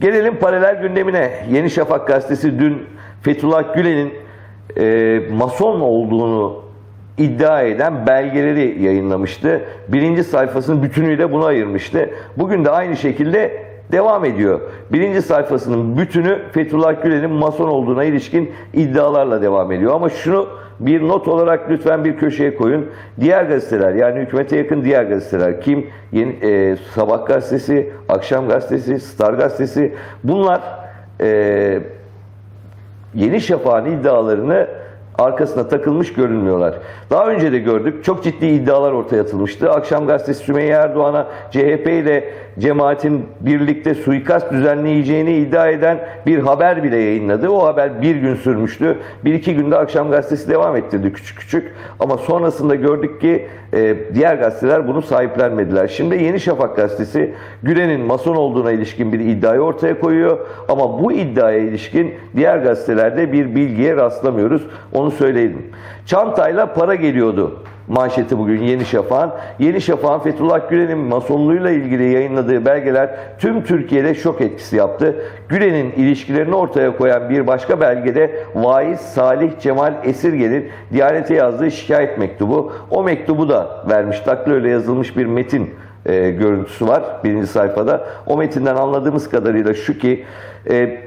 Gelelim paralel gündemine. Yeni Şafak gazetesi dün Fethullah Gülen'in e, mason olduğunu iddia eden belgeleri yayınlamıştı. Birinci sayfasının bütünüyle buna ayırmıştı. Bugün de aynı şekilde devam ediyor. Birinci sayfasının bütünü Fethullah Gülen'in mason olduğuna ilişkin iddialarla devam ediyor. Ama şunu bir not olarak lütfen bir köşeye koyun. Diğer gazeteler yani hükümete yakın diğer gazeteler kim? Yeni, e, Sabah gazetesi, Akşam gazetesi, Star gazetesi bunlar e, Yeni Şafak'ın iddialarını arkasına takılmış görünmüyorlar. Daha önce de gördük. Çok ciddi iddialar ortaya atılmıştı. Akşam gazetesi Sümeyye Erdoğan'a CHP ile cemaatin birlikte suikast düzenleyeceğini iddia eden bir haber bile yayınladı. O haber bir gün sürmüştü. Bir iki günde Akşam gazetesi devam ettirdi küçük küçük. Ama sonrasında gördük ki e, diğer gazeteler bunu sahiplenmediler. Şimdi Yeni Şafak gazetesi Gülen'in mason olduğuna ilişkin bir iddiayı ortaya koyuyor. Ama bu iddiaya ilişkin diğer gazetelerde bir bilgiye rastlamıyoruz. Onu söyleyelim. Çantayla para geliyordu manşeti bugün Yeni Şafak'ın. Yeni Şafak'ın Fethullah Gülen'in masonluğuyla ilgili yayınladığı belgeler tüm Türkiye'de şok etkisi yaptı. Gülen'in ilişkilerini ortaya koyan bir başka belgede vaiz Salih Cemal Esirgel'in Diyanet'e yazdığı şikayet mektubu. O mektubu da vermiş. Takloyla yazılmış bir metin e, görüntüsü var birinci sayfada. O metinden anladığımız kadarıyla şu ki e,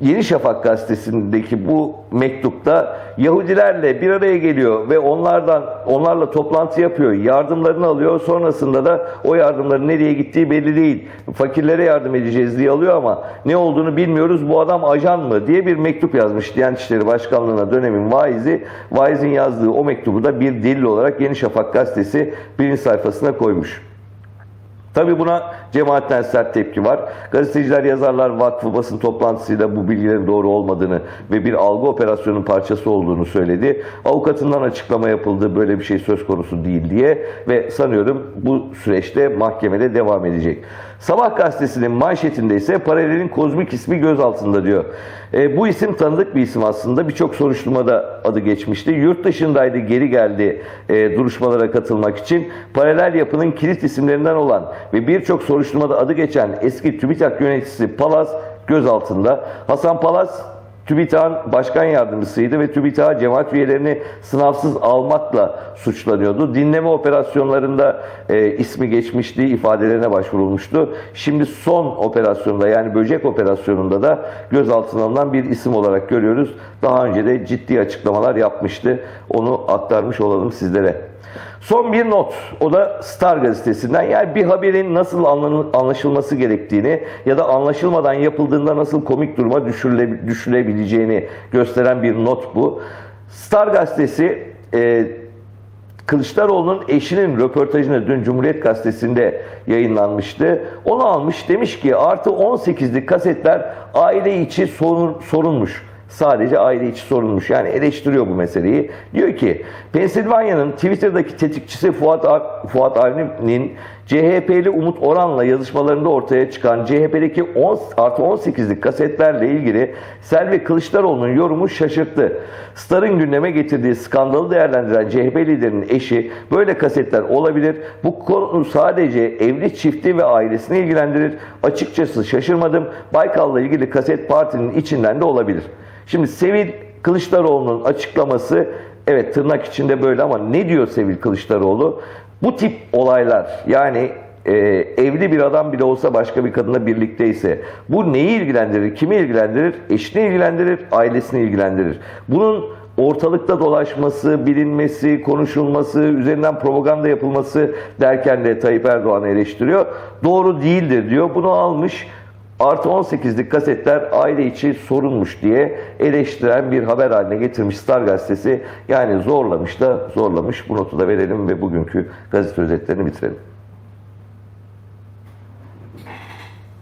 Yeni Şafak gazetesindeki bu mektupta Yahudilerle bir araya geliyor ve onlardan onlarla toplantı yapıyor, yardımlarını alıyor. Sonrasında da o yardımların nereye gittiği belli değil. Fakirlere yardım edeceğiz diye alıyor ama ne olduğunu bilmiyoruz. Bu adam ajan mı diye bir mektup yazmış Diyanet İşleri Başkanlığı'na dönemin vaizi. Vaizin yazdığı o mektubu da bir delil olarak Yeni Şafak gazetesi birinci sayfasına koymuş. Tabii buna cemaatten sert tepki var. Gazeteciler Yazarlar Vakfı basın toplantısıyla bu bilgilerin doğru olmadığını ve bir algı operasyonunun parçası olduğunu söyledi. Avukatından açıklama yapıldı böyle bir şey söz konusu değil diye ve sanıyorum bu süreçte mahkemede devam edecek. Sabah gazetesinin manşetinde ise paralelin kozmik ismi gözaltında diyor. E, bu isim tanıdık bir isim aslında. Birçok soruşturmada adı geçmişti. Yurt dışındaydı, geri geldi e, duruşmalara katılmak için. Paralel yapının kilit isimlerinden olan ve birçok soruşturmada adı geçen eski TÜBİTAK yöneticisi Palaz gözaltında. Hasan Palaz TÜBİTAK'ın başkan yardımcısıydı ve TÜBİTAK cemaat üyelerini sınavsız almakla suçlanıyordu. Dinleme operasyonlarında e, ismi geçmişti, ifadelerine başvurulmuştu. Şimdi son operasyonda yani böcek operasyonunda da gözaltına alınan bir isim olarak görüyoruz. Daha önce de ciddi açıklamalar yapmıştı. Onu aktarmış olalım sizlere. Son bir not. O da Star gazetesinden. Yani bir haberin nasıl anlaşılması gerektiğini ya da anlaşılmadan yapıldığında nasıl komik duruma düşürüle- düşülebileceğini gösteren bir not bu. Star gazetesi e, Kılıçdaroğlu'nun eşinin röportajını dün Cumhuriyet Gazetesi'nde yayınlanmıştı. Onu almış demiş ki artı 18'lik kasetler aile içi sorun, sorunmuş. Sadece aile içi sorunmuş. Yani eleştiriyor bu meseleyi. Diyor ki Pensilvanya'nın Twitter'daki tetikçisi Fuat, Fuat Avni'nin CHP'li Umut Oran'la yazışmalarında ortaya çıkan CHP'deki 10 artı 18'lik kasetlerle ilgili Selvi Kılıçdaroğlu'nun yorumu şaşırttı. Star'ın gündeme getirdiği skandalı değerlendiren CHP liderinin eşi böyle kasetler olabilir. Bu konu sadece evli çifti ve ailesini ilgilendirir. Açıkçası şaşırmadım. Baykal'la ilgili kaset partinin içinden de olabilir. Şimdi Sevil Kılıçdaroğlu'nun açıklaması evet tırnak içinde böyle ama ne diyor Sevil Kılıçdaroğlu? Bu tip olaylar yani e, evli bir adam bile olsa başka bir kadınla birlikteyse bu neyi ilgilendirir, kimi ilgilendirir? Eşini ilgilendirir, ailesini ilgilendirir. Bunun ortalıkta dolaşması, bilinmesi, konuşulması, üzerinden propaganda yapılması derken de Tayyip Erdoğan'ı eleştiriyor. Doğru değildir diyor. Bunu almış artı 18'lik kasetler aile içi sorunmuş diye eleştiren bir haber haline getirmiş Star gazetesi. Yani zorlamış da zorlamış. Bu notu da verelim ve bugünkü gazete özetlerini bitirelim.